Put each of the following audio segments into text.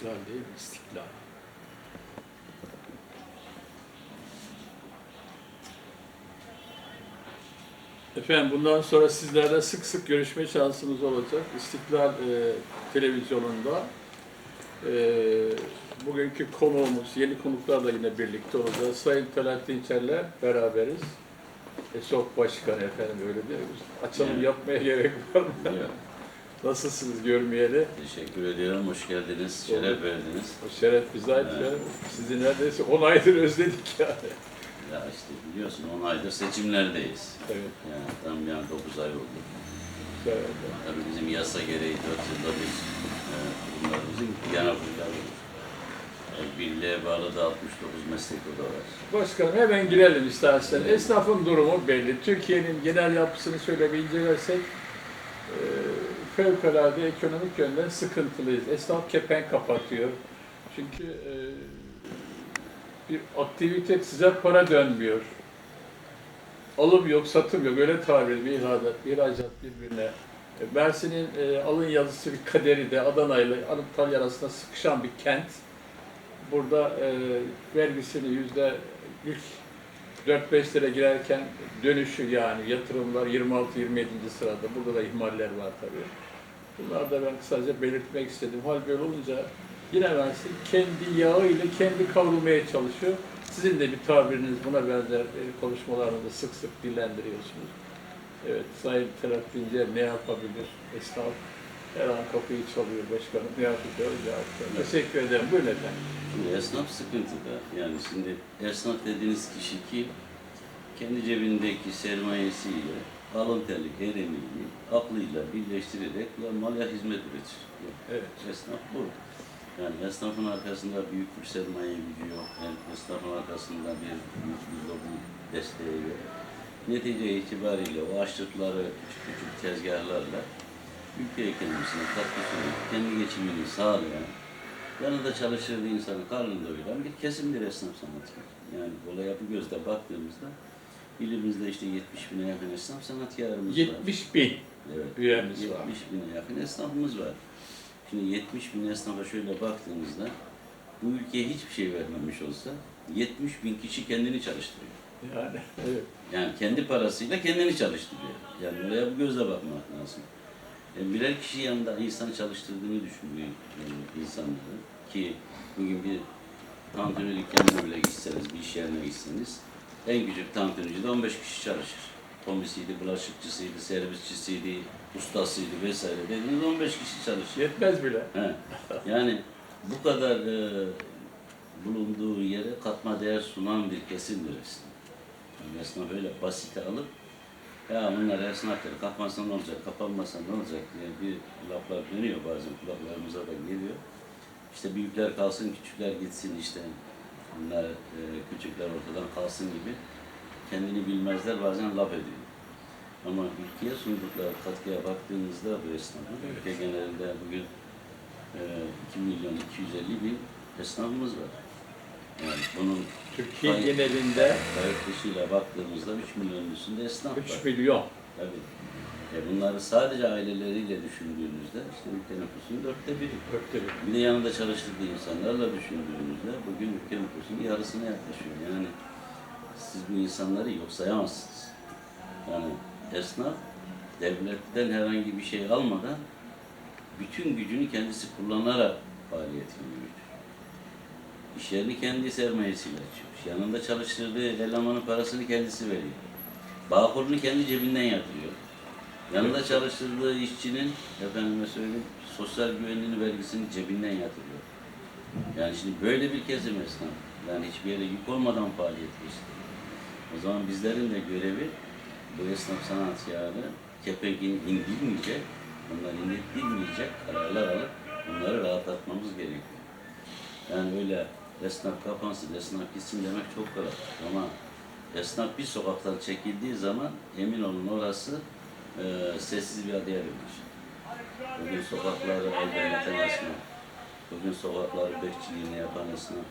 İstiklal değil? İstiklal. Efendim bundan sonra sizlerle sık sık görüşme şansımız olacak. İstiklal e, televizyonunda e, bugünkü konuğumuz, yeni konuklarla yine birlikte olacağız. Sayın Talat Dinçer'le beraberiz. ESOP Başkanı efendim öyle değil mi? Açalım yapmaya gerek var mı? Nasılsınız görmeyeli? Teşekkür ediyorum. Hoş geldiniz. Şeref verdiniz. O şeref bize ait Evet. ya. Sizi neredeyse 10 aydır özledik yani. Ya işte biliyorsun 10 aydır seçimlerdeyiz. Evet. Yani tam yani 9 ay oldu. evet. Tabii bizim yasa gereği 4 yılda bir e, kurumlarımızın genel kurulları olur. E, birliğe bağlı da 69 meslek oda var. Başkanım hemen girelim istersen. Esnafın durumu belli. Türkiye'nin genel yapısını şöyle bir incelersek fevkalade ekonomik yönden sıkıntılıyız. Esnaf kepenk kapatıyor. Çünkü e, bir aktivite size para dönmüyor. Alım yok, satım yok. Öyle tabir bir ihracat, bir ihracat birbirine. E, Mersin'in e, alın yazısı bir kaderi de Adana ile Antalya arasında sıkışan bir kent. Burada e, vergisini yüzde ilk 4-5 lira girerken dönüşü yani yatırımlar 26-27. sırada. Burada da ihmaller var tabii. Bunları da ben kısaca belirtmek istedim. Hal böyle olunca yine Mersin kendi yağı ile kendi kavrulmaya çalışıyor. Sizin de bir tabiriniz buna benzer e, konuşmalarınızda sık sık dillendiriyorsunuz. Evet, Sayın Terat ne yapabilir? Esnaf her an kapıyı çalıyor başkanım. Ne yapacağız? Cevap. Teşekkür ederim. Buyurun efendim. Şimdi esnaf sıkıntıda. Yani şimdi esnaf dediğiniz kişi ki kendi cebindeki sermayesiyle alın teri, her emeğini aklıyla birleştirerek malya hizmet üretir. Evet. Esnaf bu. Yani esnafın arkasında büyük bir sermaye gücü yok. Yani esnafın arkasında bir büyük bir lobi desteği yok. Netice itibariyle o açtıkları küçük küçük tezgahlarla ülke ekonomisine katkı sunup kendi geçimini sağlayan, yanında çalıştırdığı insanı karnını doyuran bir kesimdir esnaf sanatkar. Yani olaya bu gözle baktığımızda ilimizde işte 70 bine yakın esnaf sanatkarımız var. 70 bin Evet. üyemiz 70 var. bine yakın esnafımız var. Şimdi 70 bin esnafa şöyle baktığımızda bu ülkeye hiçbir şey vermemiş olsa 70 bin kişi kendini çalıştırıyor. Yani evet. Yani kendi parasıyla kendini çalıştırıyor. Yani oraya bu gözle bakmak lazım. E, birer kişi yanında insan çalıştırdığını düşünüyor e, insanları. Ki bugün bir tantuni dükkanına bile gitseniz, bir iş yerine gitseniz en küçük tantunicide 15 kişi çalışır. Komisiydi, bulaşıkçısıydı, servisçisiydi, ustasıydı vesaire dediğiniz 15 kişi çalışır. Yetmez bile. He. Yani bu kadar e, bulunduğu yere katma değer sunan bir kesimdir esnaf. Yani esnaf öyle basite alıp ya bunlar esnaftır, kapatmasa ne olacak, kapanmasa ne olacak diye bir laflar dönüyor bazen kulaklarımıza da geliyor. İşte büyükler kalsın, küçükler gitsin işte. Bunlar e, küçükler ortadan kalsın gibi kendini bilmezler bazen laf ediyor. Ama ülkeye sundukları katkıya baktığınızda bu esnafın, Evet. ülke genelinde bugün e, 2 milyon 250 bin esnafımız var. Yani bunun Türkiye Hayır. genelinde kayıt dışıyla baktığımızda 3 milyonun üstünde esnaf var. 3 milyon. Tabii. E bunları sadece aileleriyle düşündüğünüzde işte ülke nüfusunun dörtte biri. Öpte bir. Bir de yanında çalıştırdığı insanlarla düşündüğünüzde bugün ülke nüfusunun yarısına yaklaşıyor. Yani siz bu insanları yok sayamazsınız. Yani esnaf devletten herhangi bir şey almadan bütün gücünü kendisi kullanarak faaliyetini yürütüyor. İş yerini kendi sermayesiyle açıyor. Yanında çalıştırdığı elemanın parasını kendisi veriyor. Bağkurunu kendi cebinden yatırıyor. Yanında çalıştırdığı işçinin, efendime söyleyeyim, sosyal güvenliğini vergisini cebinden yatırıyor. Yani şimdi böyle bir kesim esnaf. Yani hiçbir yere yük olmadan faaliyet gösteriyor. O zaman bizlerin de görevi bu esnaf sanatçıları kepenkin indirmeyecek, onları indirtmeyecek kararlar alıp bunları rahatlatmamız gerekiyor. Yani öyle esnaf kapansın, esnaf gitsin demek çok kolay. Ama esnaf bir sokaktan çekildiği zaman emin olun orası e, sessiz bir adaya dönür. Bugün sokakları aydınlatan esnaf, bugün sokakları bekçiliğini yapan esnaf,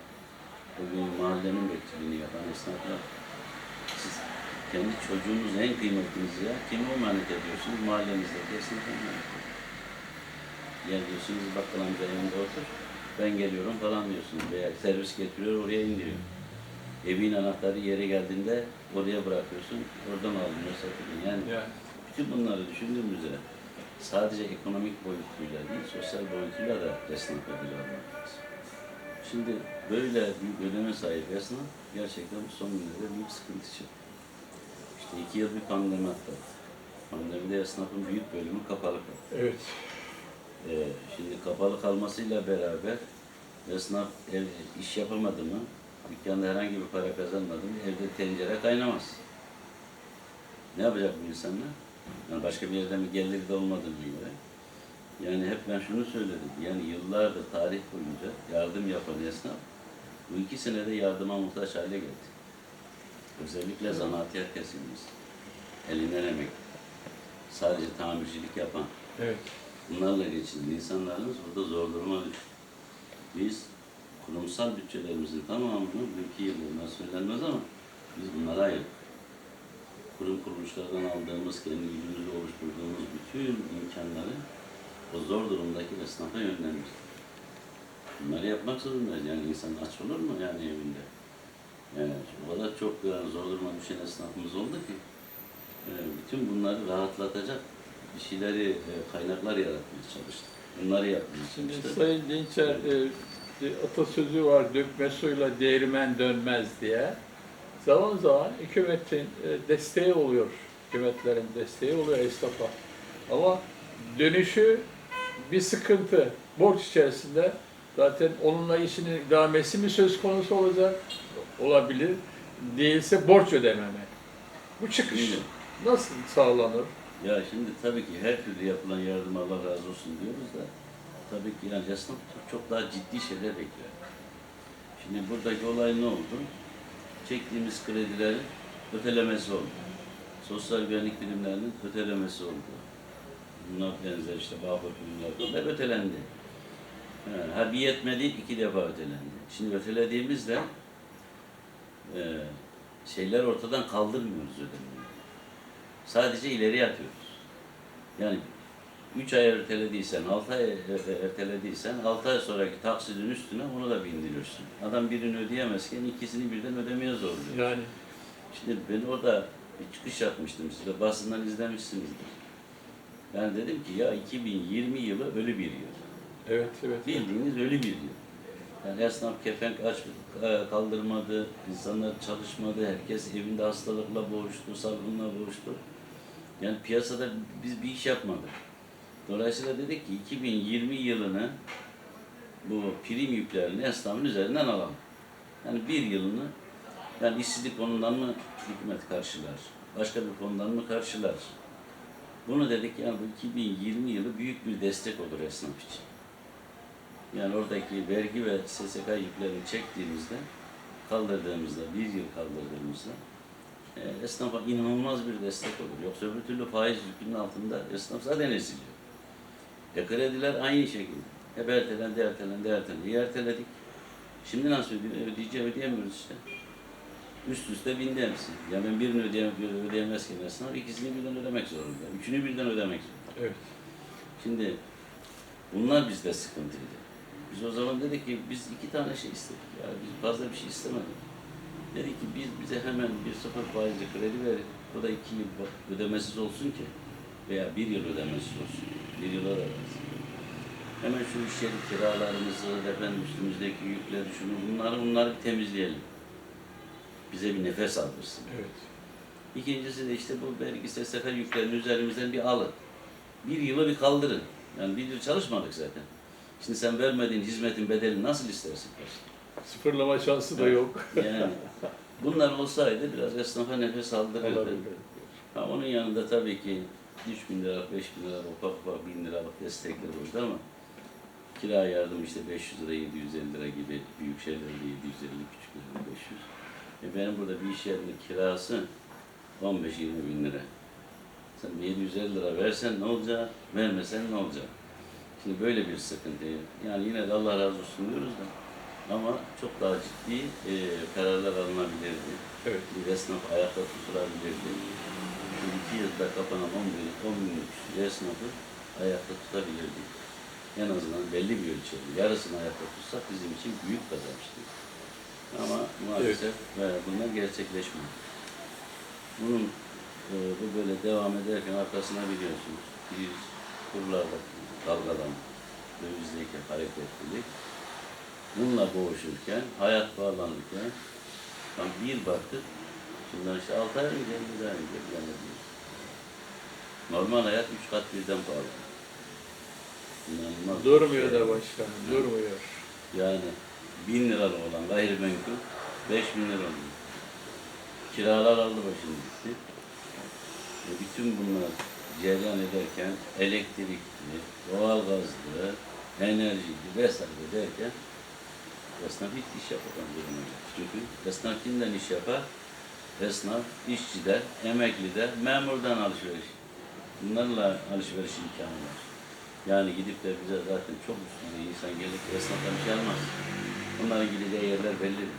bugün mahallenin bekçiliğini yapan esnaflar. Siz kendi çocuğunuz en kıymetliniz ya, kime emanet ediyorsunuz? Mahallenizdeki esnafa emanet ediyorsunuz. Gel diyorsunuz bakkal amca yanında otur, ben geliyorum falan diyorsun. Veya servis getiriyor oraya indiriyor. Evin anahtarı yere geldiğinde oraya bırakıyorsun. Oradan almıyor satılıyor. Yani Yani bütün bunları düşündüğümüzde sadece ekonomik boyutuyla değil, sosyal boyutuyla da esnaf ödülü. Şimdi böyle büyük ödeme sahip esnaf gerçekten bu son günlerde büyük sıkıntı çekiyor. İşte iki yıl bir pandemi atlattı. Pandemide esnafın büyük bölümü kapalı kaldı. evet. Ee, şimdi kapalı kalmasıyla beraber esnaf ev, iş yapamadı mı, dükkanda herhangi bir para kazanmadı mı, evde tencere kaynamaz. Ne yapacak bu insanlar? Yani başka bir yerden bir geliri de olmadığına göre. Yani hep ben şunu söyledim, yani yıllardır tarih boyunca yardım yapan esnaf bu iki senede yardıma muhtaç hale geldi. Özellikle zanaatkar kesimimiz, elinden emek, sadece tamircilik yapan, Evet. Bunlarla geçinen insanlarımız burada zor duruma düştü. Biz kurumsal bütçelerimizin tamamını bu iki yıllarına söylenmez ama biz bunlara ayırdık. Kurum kuruluşlardan aldığımız, kendi gücümüzle oluşturduğumuz bütün imkanları o zor durumdaki esnafa yönlendirdik. Bunları yapmak zorundayız. Yani insan aç olur mu yani evinde? Yani o kadar çok yani zor duruma düşen esnafımız oldu ki e, bütün bunları rahatlatacak bir şeyleri, e, kaynaklar yaratmaya çalıştık. Bunları yapmaya Şimdi çalıştık. Sayın Dinçer e, atasözü var, dökme suyla değirmen dönmez diye. Zaman zaman hükümetin e, desteği oluyor, hükümetlerin desteği oluyor esnafa. Ama dönüşü bir sıkıntı, borç içerisinde zaten onunla işinin idamesi mi söz konusu olacak, olabilir, değilse borç ödememe. Bu çıkış Şimdi- nasıl sağlanır? Ya şimdi tabii ki her türlü yapılan yardım Allah razı olsun diyoruz da tabii ki yani esnaf çok daha ciddi şeyler bekliyor. Şimdi buradaki olay ne oldu? Çektiğimiz kredilerin ötelemesi oldu. Sosyal güvenlik birimlerinin ötelemesi oldu. Bunlar benzer işte Bağkur birimler falan hep ötelendi. Ha, Ha bir yetmedi iki defa ötelendi. Şimdi ötelediğimizde e, şeyler ortadan kaldırmıyoruz ödemeyi. Sadece ileriye atıyoruz. Yani 3 ay ertelediysen, 6 ay er- ertelediysen 6 ay sonraki taksidin üstüne onu da bindirirsin. Adam birini ödeyemezken ikisini birden ödemeye zorluyor. Yani Şimdi ben orada bir çıkış yapmıştım size, basından izlemişsinizdir. Yani dedim ki ya 2020 yılı ölü bir yıl. evet, evet. Bildiğiniz ölü bir yıl. Yani esnaf kepenk aç e, kaldırmadı, insanlar çalışmadı, herkes evinde hastalıkla boğuştu, salgınla boğuştu. Yani piyasada biz bir iş yapmadık. Dolayısıyla dedik ki 2020 yılını bu prim yüklerini esnafın üzerinden alalım. Yani bir yılını yani işsizlik fonundan mı hükümet karşılar, başka bir fondan mı karşılar? Bunu dedik yani bu 2020 yılı büyük bir destek olur esnaf için. Yani oradaki vergi ve SSK yüklerini çektiğimizde, kaldırdığımızda, bir yıl kaldırdığımızda e, esnafa inanılmaz bir destek olur. Yoksa öbür türlü faiz yükünün altında esnaf zaten eziliyor. E krediler aynı şekilde. Hep ertelendi, ertelendi, ertelendi. Erteledik. Şimdi nasıl ödeyeceğiz? Ödeyeceğim, ödeyemiyoruz işte. Üst üste bindi hepsi. Ya ben birini ödeyem ödeyemezken esnaf ikisini birden ödemek zorunda. Üçünü birden ödemek zorunda. Evet. Şimdi bunlar bizde sıkıntıydı. Biz o zaman dedik ki biz iki tane şey istedik. Ya biz fazla bir şey istemedik. Dedik ki biz bize hemen bir sıfır faizli kredi verin. O da iki yıl ödemesiz olsun ki veya bir yıl ödemesiz olsun. Yıl ödemez. Hemen şu iş yeri kiralarımızı, efendim üstümüzdeki yükleri, şunu bunları bunları temizleyelim. Bize bir nefes aldırsın. Evet. İkincisi de işte bu vergi sefer yüklerini üzerimizden bir alın. Bir yılı bir kaldırın. Yani bir yıl çalışmadık zaten. Şimdi sen vermediğin hizmetin bedelini nasıl istersin? Sıfırlama şansı da yok. Yani bunlar olsaydı biraz esnafa nefes aldırırdı. Ha, onun yanında tabii ki 3 bin lira, 5 bin lira, ufak ufak bin liralık destekler oldu ama kira yardım işte 500 lira, 750 lira gibi büyük şeyler 750, küçükler 500. E benim burada bir iş yerinin kirası 15-20 bin lira. Sen 750 lira versen ne olacak, vermesen ne olacak? Şimdi böyle bir sıkıntı. Yani yine de Allah razı olsun diyoruz da ama çok daha ciddi e, kararlar alınabilirdi. Evet. Bir esnaf ayakta tutulabilirdi. Şu iki yılda kapanan 10 bin, 10 bin küsur esnafı ayakta tutabilirdi. en azından belli bir ölçeğin yarısını ayakta tutsak bizim için büyük kazançtır. Ama maalesef e, bunlar gerçekleşmiyor. Bunun e, bu böyle devam ederken arkasına biliyorsunuz bir kurlarda dalgalan, dövizdeki hareketlilik bununla boğuşurken, hayat bağlanırken tam bir baktık Bundan işte 6 ay mı geldi daha önce bilemedim. Normal hayat 3 kat birden pahalı. İnanılmaz. bir Durmuyor da başkanım, durmuyor. Yani 1000 liralık olan gayrimenkul 5000 lira oldu. Kiralar aldı başını gitti. E bütün bunlar cereyan ederken elektrikli, doğalgazlı, enerjili vesaire derken esnaf hiç iş geldi. Çünkü esnaf kimden iş yapar? Esnaf, işçiden, emekliden, memurdan alışveriş. Bunlarla alışveriş imkanı var. Yani gidip de bize zaten çok üstünde insan gelip de esnaftan bir şey almaz. Onların gideceği yerler bellidir.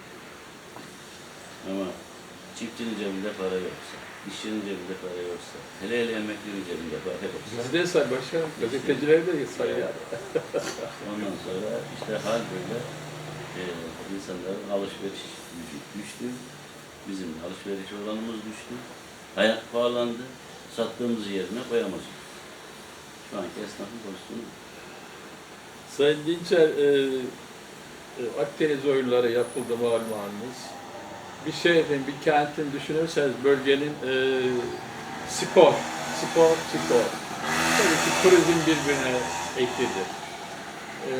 Ama çiftçinin cebinde para yoksa, işçinin cebinde para yoksa, hele hele emeklinin cebinde para yoksa, Bizde say başkanım, gazetecileri de say ondan sonra işte hal böyle e, insanların alışveriş gücü düştü. Bizim alışveriş oranımız düştü. Hayat pahalandı. Sattığımız yerine koyamıyoruz. Şu anki esnafın pozisyonu. Sayın Dinçer, e, e, Akdeniz oyunları yapıldı malumunuz. Bir şehrin, bir kentin düşünürseniz bölgenin e, spor, spor, spor. Tabii ki turizm birbirine eklidir. E,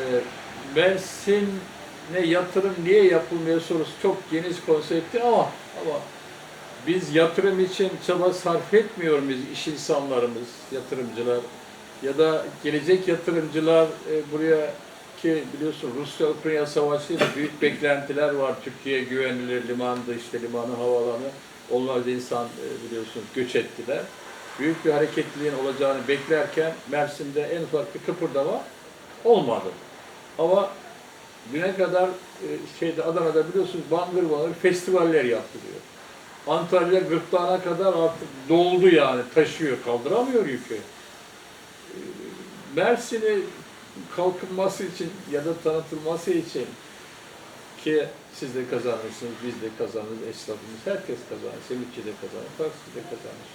Mersin'e yatırım niye yapılmıyor sorusu çok geniş konsepti ama ama biz yatırım için çaba sarf etmiyor muyuz iş insanlarımız, yatırımcılar? Ya da gelecek yatırımcılar e, buraya ki biliyorsun Rusya-Ukrayna savaşıyla büyük beklentiler var. Türkiye güvenilir limandı, işte limanı, havaalanı. Onlarca insan e, biliyorsun göç ettiler. Büyük bir hareketliliğin olacağını beklerken Mersin'de en ufak bir kıpırdama olmadı. Ama düne kadar e, şeyde Adana'da biliyorsunuz bangır bangır festivaller yapılıyor. Antalya gırtlağına kadar artık doldu yani taşıyor, kaldıramıyor yükü. Ee, Mersin'i kalkınması için ya da tanıtılması için ki siz de kazanırsınız, biz de kazanırız, esnafımız, herkes kazanır, Semitçi de kazanır, taksi de kazanır.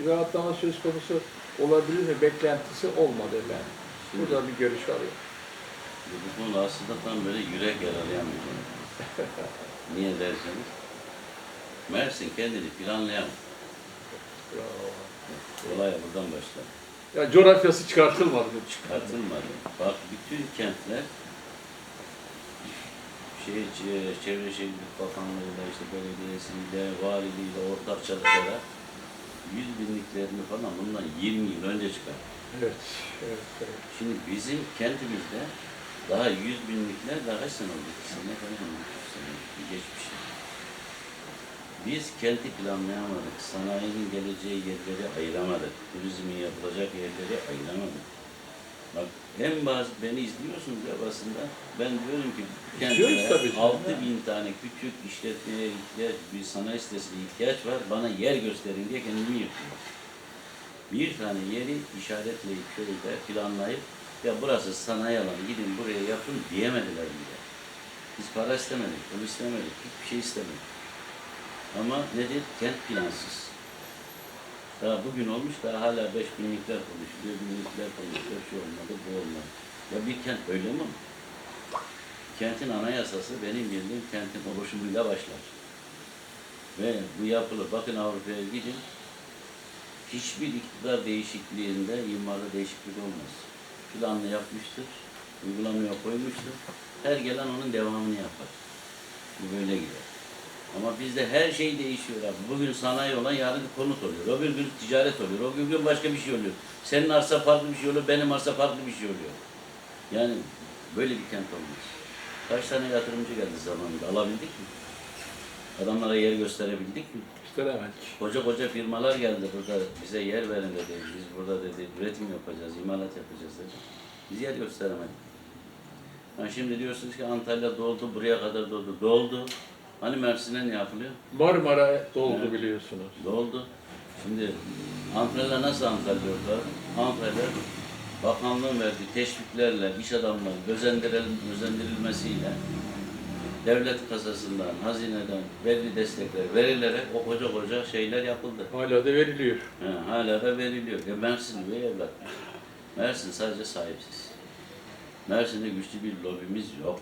Bir rahatlama söz konusu olabilir mi beklentisi olmadı efendim. Burada bir görüş alıyorum. Bu konu aslında tam böyle yürek yaralayan bir konu. Niye derseniz, Mersin kendini planlayamaz. Olay buradan başlar. Ya coğrafyası çıkartılmadı. Çıkartılmadı. Bak bütün kentler şey, çe- Çevre Şehircilik Bakanlığı'yla, işte belediyesiyle, valiliğiyle ortak çalışarak yüz binliklerini falan bundan 20 yıl önce çıkar. Evet, evet, evet. Şimdi bizim kentimizde daha yüz binlikler daha kaç sene oldu? İki sene falan oldu. Üç sene geçmiş. Biz kenti planlayamadık. Sanayinin geleceği yerleri ayıramadık. Turizmin yapılacak yerleri ayıramadık. Bak en bazı beni izliyorsunuz ya basında. Ben diyorum ki canım, 6 ha. bin tane küçük işletmeye ihtiyaç, bir sanayi sitesine ihtiyaç var. Bana yer gösterin diye kendimi yırtıyorum. Bir tane yeri işaretleyip şöyle planlayıp ya burası sanayi alanı gidin buraya yapın diyemediler bile. Biz para istemedik, pul istemedik, hiçbir şey istemedik. Ama nedir? Kent plansız. Daha bugün olmuş daha hala beş binlikler konuşuluyor, binlikler konuşuluyor, şu olmadı, bu olmadı. Ya bir kent öyle mi? Kentin anayasası benim bildiğim kentin oluşumuyla başlar. Ve bu yapılır. Bakın Avrupa'ya gidin. Hiçbir iktidar değişikliğinde imarda değişiklik olmaz. Planlı yapmıştır, uygulamaya koymuştur. Her gelen onun devamını yapar. Bu böyle gider. Ama bizde her şey değişiyor abi. Bugün sanayi olan yarın konut oluyor. Öbür gün ticaret oluyor. O gün başka bir şey oluyor. Senin arsa farklı bir şey oluyor, benim arsa farklı bir şey oluyor. Yani böyle bir kent olmaz. Kaç tane yatırımcı geldi zamanında alabildik mi? Adamlara yer gösterebildik mi? İsteremedik. Koca koca firmalar geldi burada bize yer verin dedi. Biz burada dedi üretim yapacağız, imalat yapacağız dedi. Biz yer gösteremedik. Ha şimdi diyorsunuz ki Antalya doldu, buraya kadar doldu. Doldu. Hani Mersin'e ne yapılıyor? Marmara doldu Evet. biliyorsunuz. Doldu. Şimdi Antalya nasıl Antalya orada? Antalya bakanlığın verdiği teşviklerle, iş adamları özendirilmesiyle devlet kasasından, hazineden belli destekler verilerek o koca koca şeyler yapıldı. Hala da veriliyor. He, hala da veriliyor. Ya Mersin bir evlat. Mersin sadece sahipsiz. Mersin'de güçlü bir lobimiz yok.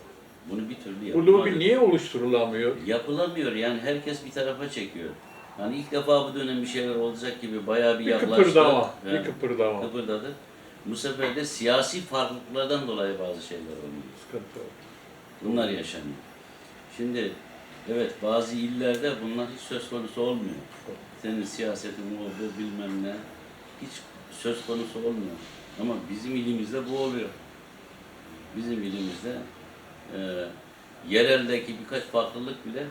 Bunu bir türlü Bu yapamadık. lobi niye oluşturulamıyor? Yapılamıyor yani herkes bir tarafa çekiyor. Hani ilk defa bu dönem bir şeyler olacak gibi bayağı bir Bir yaklaştı. kıpırdama, He, bir kıpırdama. kıpırdadı. Bu sefer de siyasi farklılıklardan dolayı bazı şeyler oluyor. Sıkıntı var. Bunlar yaşanıyor. Şimdi evet bazı illerde bunlar hiç söz konusu olmuyor. Senin siyasetin olduğu bilmem ne hiç söz konusu olmuyor. Ama bizim ilimizde bu oluyor. Bizim ilimizde e, yereldeki birkaç farklılık bile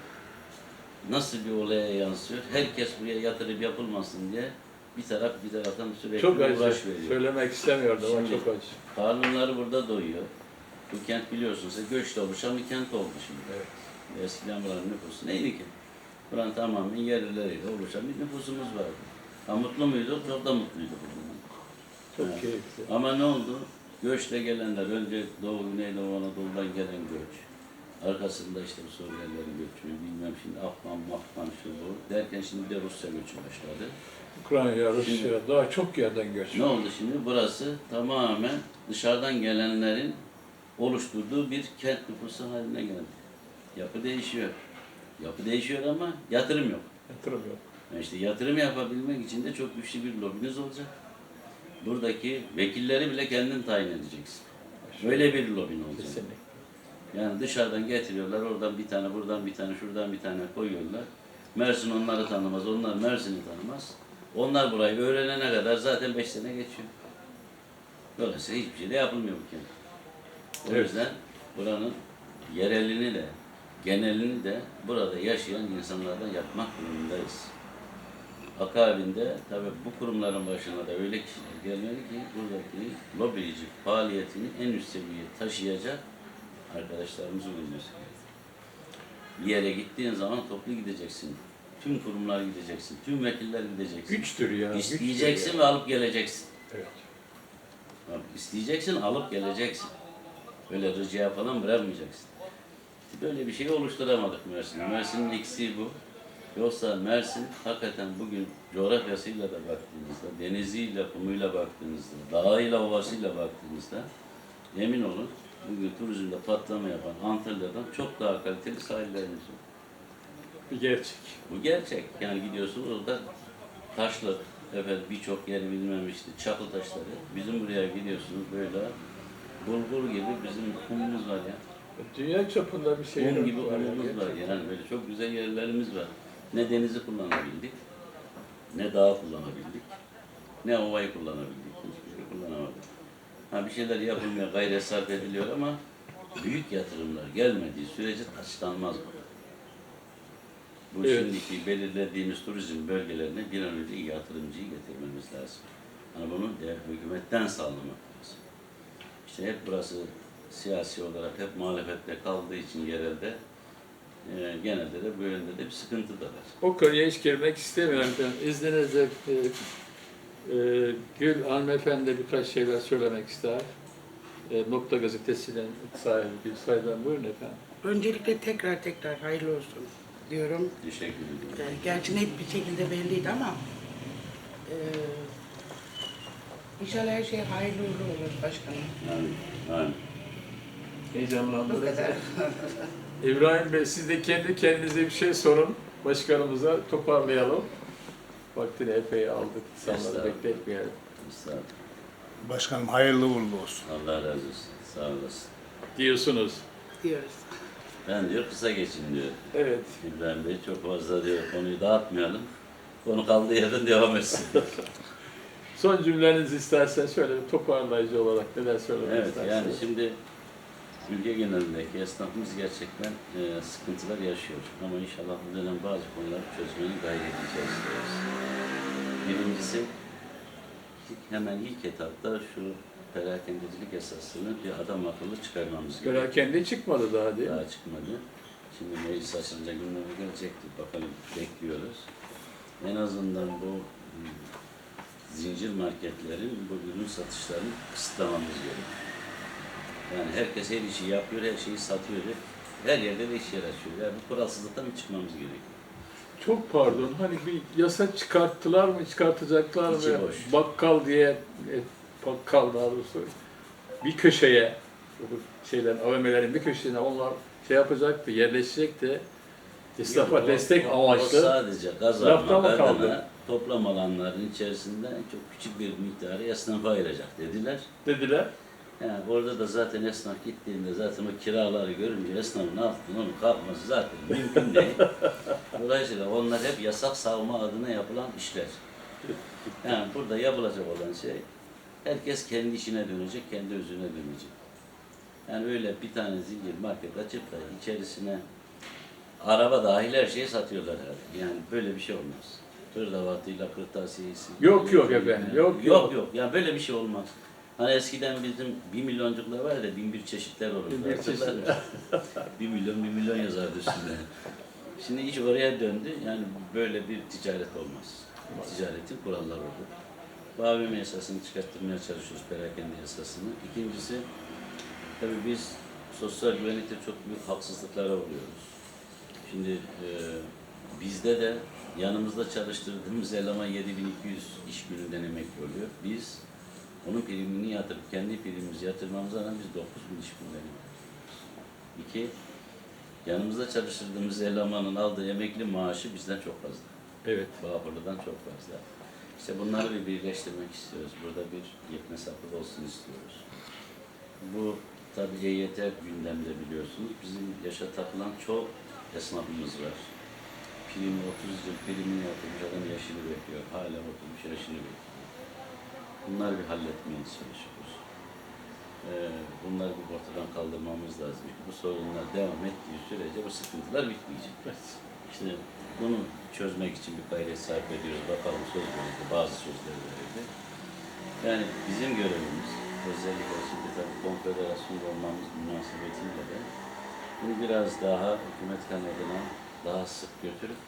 nasıl bir olaya yansıyor? Herkes buraya yatırım yapılmasın diye bir taraf bir taraftan sürekli Çok acı. uğraş veriyor. Söylemek istemiyordum ama çok acı. Kanunları burada doyuyor. Bu kent biliyorsunuz göçle oluşan bir kent oldu şimdi. Evet. Eskiden buranın nüfusu neydi ki? Buranın tamamen yerlileriyle oluşan bir nüfusumuz vardı. Ha, mutlu muyduk? Çok da mutluyduk. Çok Evet. keyifli. Ama ne oldu? Göçle gelenler, önce Doğu, Güneydoğu Anadolu'dan gelen göç. Arkasında işte bu Suriyelilerin göçü, bilmem şimdi Afgan, Mafgan, şu bu. Derken şimdi de Rusya göçü başladı. Ukrayna, Rusya Şimdi- daha çok yerden göç. Ne oldu şimdi? Burası tamamen dışarıdan gelenlerin oluşturduğu bir kent nüfusu haline geldi. Yapı değişiyor. Yapı değişiyor ama yatırım yok. Yatırım yok. Yani işte yatırım yapabilmek için de çok güçlü bir lobiniz olacak. Buradaki vekilleri bile kendin tayin edeceksin. Öyle bir lobin olacak. Kesinlikle. Yani dışarıdan getiriyorlar, oradan bir tane, buradan bir tane, şuradan bir tane koyuyorlar. Mersin onları tanımaz, onlar Mersin'i tanımaz. Onlar burayı öğrenene kadar zaten beş sene geçiyor. Dolayısıyla hiçbir şey de yapılmıyor bu kent. O Evet. yüzden buranın yerelini de, genelini de burada yaşayan insanlardan yapmak durumundayız. Akabinde tabii bu kurumların başına da öyle kişiler gelmeli ki buradaki lobici faaliyetini en üst seviyeye taşıyacak arkadaşlarımızın olması gerekiyor. Bir yere gittiğin zaman toplu gideceksin. Tüm kurumlar gideceksin. Tüm vekiller gideceksin. Güçtür ya. güçtür İsteyeceksin ya. ve alıp geleceksin. Evet. Bak, isteyeceksin, alıp geleceksin. Böyle ricaya falan bırakmayacaksın. Böyle bir şey oluşturamadık Mersin'de. Mersin'in eksiği bu. Yoksa Mersin hakikaten bugün coğrafyasıyla da baktığınızda, deniziyle, kumuyla baktığınızda, dağıyla, ovasıyla baktığınızda emin olun bugün turizmde patlama yapan Antalya'dan çok daha kaliteli sahillerimiz var. Bir gerçek. Bu gerçek. Yani gidiyorsunuz orada taşlı, efendim birçok yeri bilmem işte çakıl taşları. Bizim buraya gidiyorsunuz böyle bulgur gibi bizim kumumuz var ya. Dünya çapında bir şey Kum gibi kumumuz var. Yani böyle çok güzel yerlerimiz var. Ne denizi kullanabildik, ne dağı kullanabildik, ne ovayı kullanabildik. Hiçbir şey kullanamadık. Ha bir şeyler yapılmaya gayret sarf ediliyor ama büyük yatırımlar gelmediği sürece taşlanmaz bu. Bu Evet. şimdiki belirlediğimiz turizm bölgelerine bir an önce iyi yatırımcıyı getirmemiz lazım. Yani bunu de hükümetten sağlamak lazım. İşte hep burası siyasi olarak hep muhalefette kaldığı için yerelde e, genelde de bu yönde de bir sıkıntı da var. O konuya hiç girmek istemiyorum. Ben izninizle e, e, Gül hanımefendi birkaç şeyler söylemek ister. E, Nokta Gazetesi'nin sahibi Gül Say'dan buyurun efendim. Öncelikle tekrar tekrar hayırlı olsun diyorum. Teşekkür ediyorum. Ee, gerçi net bir şekilde belliydi ama e, inşallah her şey hayırlı uğurlu olur başkanım. Yani, yani. Kadar. İbrahim Bey siz de kendi kendinize bir şey sorun. Başkanımıza toparlayalım. Vaktini epey aldık. İnsanları bekletmeyelim. Estağfurullah. Başkanım hayırlı uğurlu olsun. Allah razı olsun. Sağ olasın. Diyorsunuz. diyoruz. Ben diyor kısa geçin diyor. Evet. İbrahim Bey çok fazla diyor konuyu dağıtmayalım. Konu kaldığı yerden devam etsin. Son cümlenizi istersen şöyle bir toparlayıcı olarak neler söylemek evet istersiniz? yani şimdi ülke genelindeki esnafımız gerçekten e, sıkıntılar yaşıyor. Ama inşallah bu dönem bazı konuları çözmenin gayreti içerisindeyiz. Birincisi hemen ilk etapta şu perakendecilik esasını bir adam akıllı çıkarmamız gerekiyor. Perakende çıkmadı daha değil mi? Daha çıkmadı. Şimdi meclis açılınca gündeme gelecektir. Bakalım bekliyoruz. En azından bu hmm, zincir marketlerin bu ürün satışlarını kısıtlamamız gerekiyor. Yani herkes her işi yapıyor, her şeyi satıyor. Her yerde de iş yer açıyor. Yani bu kuralsızlıktan bir çıkmamız gerekiyor. Çok pardon, hani bir yasa çıkarttılar mı, çıkartacaklar mı? İçi boş. Bakkal diye, e, bakkal daha doğrusu, bir köşeye, bu şeylerin, AVM'lerin bir köşesine onlar şey yapacaktı, yerleşecekti. İsrafa destek o- O amaçlı. sadece Lafta mı kaldı? toplam alanların içerisinde çok küçük bir miktarı esnafa ayıracak dediler. dediler. Yani orada da zaten esnaf gittiğinde zaten o kiraları görünce esnafın altından onun kalkması zaten mümkün değil. Dolayısıyla onlar hep yasak savma adına yapılan işler. Yani burada yapılacak olan şey herkes kendi işine dönecek, kendi özüne dönecek. Yani öyle bir tane zincir market açıp da içerisine araba dahil her şeyi satıyorlar herhalde. Yani böyle bir şey olmaz. Hırdavatıyla, kırtasiyesi. Yok, yok efendim, yok, yok. yok. Yok Yani böyle bir şey olmaz. Hani eskiden bizim bir milyoncuklar var ya bin bir çeşitler olurdu. Bin bir çeşit. bir milyon bir milyon yazardı üstünde. Şimdi iş oraya döndü. Yani böyle bir ticaret olmaz. Ticaretin kuralları olur. Bu AVM yasasını çıkarttırmaya çalışıyoruz, perakende yasasını. İkincisi, tabii biz sosyal güvenlikte çok büyük haksızlıklara uğruyoruz. Şimdi e, bizde de yanımızda çalıştırdığımız eleman 7200 iş gününden emekli oluyor. Biz onun primini yatırıp kendi primimizi yatırmamıza rağmen biz 9000 iş günden İki, yanımızda çalıştırdığımız elemanın aldığı emekli maaşı bizden çok fazla. Evet. Bağkurlu'dan çok fazla. İşte bunları bir birleştirmek istiyoruz. Burada bir yetme sapı olsun istiyoruz. Bu tabii EYT gündemde biliyorsunuz. Bizim yaşa takılan çok esnafımız var. Primi 30 yıl primini yatırmış adam yaşını bekliyor. Hala oturmuş yaşını bekliyor. Bunları bir halletmeye çalışıyoruz. Ee, bunları bir ortadan kaldırmamız lazım. Bu sorunlar devam ettiği sürece bu sıkıntılar bitmeyecek. İşte bunu çözmek için bir gayret sarf ediyoruz. Bakalım söz verildi, bazı sözler verildi. Yani bizim görevimiz, özellikle şimdi tabii konfederasyonda olmamız münasebetiyle de bunu biraz daha hükümet kanadına daha sık götürüp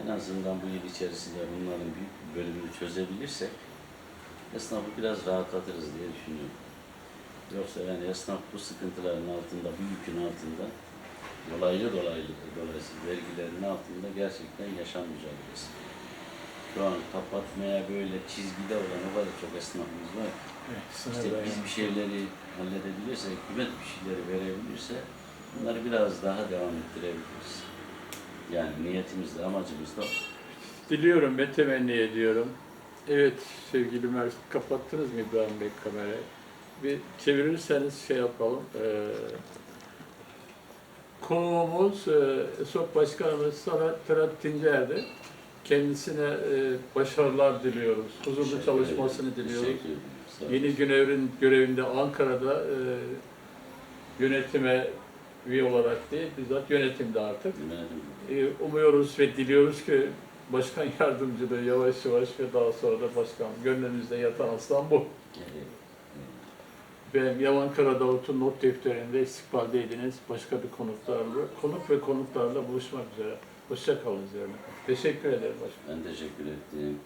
en azından bu yıl içerisinde bunların bir bölümünü çözebilirsek esnafı biraz rahatlatırız diye düşünüyorum. Yoksa yani esnaf bu sıkıntıların altında, bu yükün altında dolaylı dolaylı dolayısıyla vergilerin altında gerçekten yaşam mücadelesi. Şu an kapatmaya böyle çizgide olan o kadar çok esnafımız var. ki. İşte biz bir şeyleri halledebilirsek, hükümet bir şeyleri verebilirse bunları biraz daha devam ettirebiliriz. Yani niyetimiz de amacımız da. Diliyorum ve temenni ediyorum. Evet sevgili Mert, kapattınız mı İbrahim Bey kamerayı? Bir çevirirseniz şey yapalım. Ee, konuğumuz e, ESOP Başkanımız Sarat Terat Tincer'di. Kendisine e, başarılar diliyoruz. Huzurlu çalışmasını diliyoruz. Yeni görevin, görevinde Ankara'da e, yönetime üye olarak değil, bizzat yönetimde artık. E, umuyoruz ve diliyoruz ki başkan yardımcılığı yavaş yavaş ve daha sonra da başkan gönlünüzde yatan aslan bu. Ve Yaman Karadavut'un not defterinde istikbaldeydiniz. Başka bir konuklarla, konuk ve konuklarla buluşmak üzere. Hoşça kalın üzerine. Teşekkür ederim başkan. Ben teşekkür ettim.